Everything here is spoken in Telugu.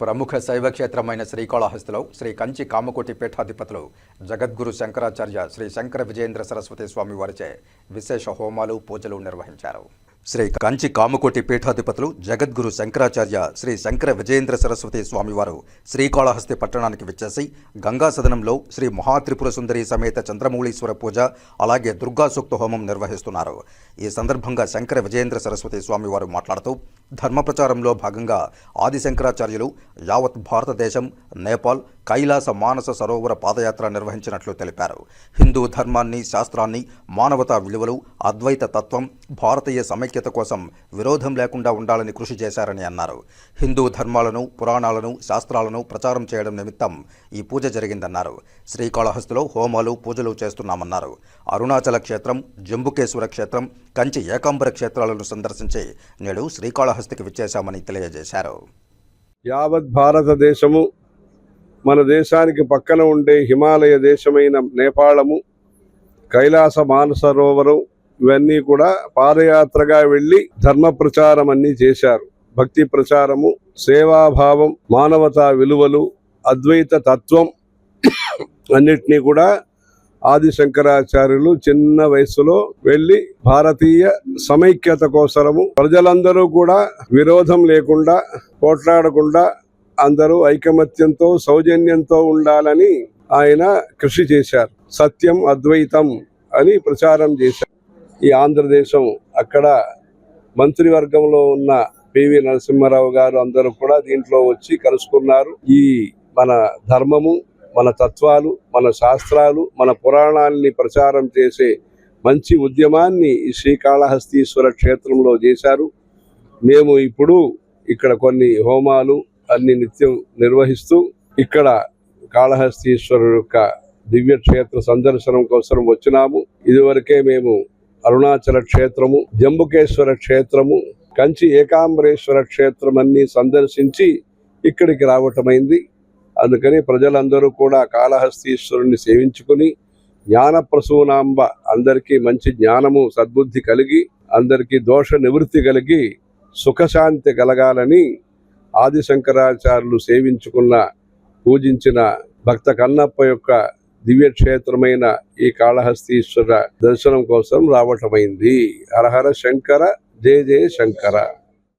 ప్రముఖ శైవ క్షేత్రమైన శ్రీకాళహస్తిలో శ్రీ కంచి కామకోటి పీఠాధిపతులు జగద్గురు శంకరాచార్య శ్రీ శంకర విజయేంద్ర సరస్వతి స్వామి వారిచే విశేష హోమాలు పూజలు నిర్వహించారు. శ్రీ కంచి కామకోటి పీఠాధిపతులు జగద్గురు శంకరాచార్య శ్రీ శంకర విజయేంద్ర సరస్వతి స్వామివారు శ్రీకాళహస్తి పట్టణానికి విచ్చేసి గంగా సదనంలో శ్రీ మహాత్రిపుర సుందరి సమేత చంద్రమౌళీశ్వర పూజ అలాగే దుర్గా సూక్త హోమం నిర్వహిస్తున్నారు. ఈ సందర్భంగా శంకర విజయేంద్ర సరస్వతి స్వామివారు మాట్లాడుతూ ధర్మ ప్రచారంలో భాగంగా ఆదిశంకరాచార్యులు యావత్ భారతదేశం నేపాల్ కైలాస మానస సరోవర పాదయాత్ర నిర్వహించినట్లు తెలిపారు. హిందూ ధర్మాన్ని శాస్త్రాన్ని మానవతా విలువలు అద్వైత తత్వం భారతీయ సమైక్యత కోసం విరోధం లేకుండా ఉండాలని కృషి చేశారని అన్నారు. హిందూ ధర్మాలను పురాణాలను శాస్త్రాలను ప్రచారం చేయడం నిమిత్తం ఈ పూజ జరిగిందన్నారు. శ్రీకాళహస్తిలో హోమాలు పూజలు చేస్తున్నామన్నారు. అరుణాచల క్షేత్రం జంబుకేశ్వర క్షేత్రం కంచి ఏకాంబర క్షేత్రాలను సందర్శించి నేడు శ్రీకాళహస్తి శ్రీకాళహస్తికి విచ్చేశామని తెలియజేశారు. యావత్ భారతదేశము మన దేశానికి పక్కన ఉండే హిమాలయ దేశమైన నేపాళము కైలాస మానసరోవరం ఇవన్నీ కూడా పాదయాత్రగా వెళ్ళి ధర్మ ప్రచారం అన్నీ చేశారు. భక్తి ప్రచారము సేవాభావం మానవతా విలువలు అద్వైత తత్వం అన్నిటినీ కూడా ఆది శంకరాచార్యులు చిన్న వయసులో వెళ్ళి భారతీయ సమైక్యత కోసరము ప్రజలందరూ కూడా విరోధం లేకుండా పోట్లాడకుండా అందరూ ఐకమత్యంతో సౌజన్యంతో ఉండాలని ఆయన కృషి చేశారు. సత్యం అద్వైతం అని ప్రచారం చేశారు. ఈ ఆంధ్రదేశం అక్కడ మంత్రివర్గంలో ఉన్న పివి నరసింహారావు గారు అందరూ కూడా దీంట్లో వచ్చి కలుసుకున్నారు. ఈ మన ధర్మము మన తత్వాలు మన శాస్త్రాలు మన పురాణాన్ని ప్రచారం చేసే మంచి ఉద్యమాన్ని ఈ శ్రీకాళహస్తీశ్వర క్షేత్రంలో చేశారు. మేము ఇప్పుడు ఇక్కడ కొన్ని హోమాలు అన్ని నిత్యం నిర్వహిస్తూ ఇక్కడ కాళహస్తీశ్వరు యొక్క దివ్యక్షేత్ర సందర్శనం కోసం వచ్చినాము. ఇదివరకే మేము అరుణాచల క్షేత్రము జంబుకేశ్వర క్షేత్రము కంచి ఏకాంబరేశ్వర క్షేత్రం అన్ని సందర్శించి ఇక్కడికి రావటమైంది. అందుకని ప్రజలందరూ కూడా కాళహస్తీశ్వరుణ్ణి సేవించుకుని జ్ఞాన ప్రసూనాంబ అందరికీ మంచి జ్ఞానము సద్బుద్ధి కలిగి అందరికీ దోష నివృత్తి కలిగి సుఖశాంతి కలగాలని ఆదిశంకరాచార్యులు సేవించుకున్న పూజించిన భక్త కన్నప్ప యొక్క దివ్య క్షేత్రమైన ఈ కాళహస్తీశ్వర దర్శనం కోసం రావటమైంది. హరహర శంకర జయ జయ శంకర.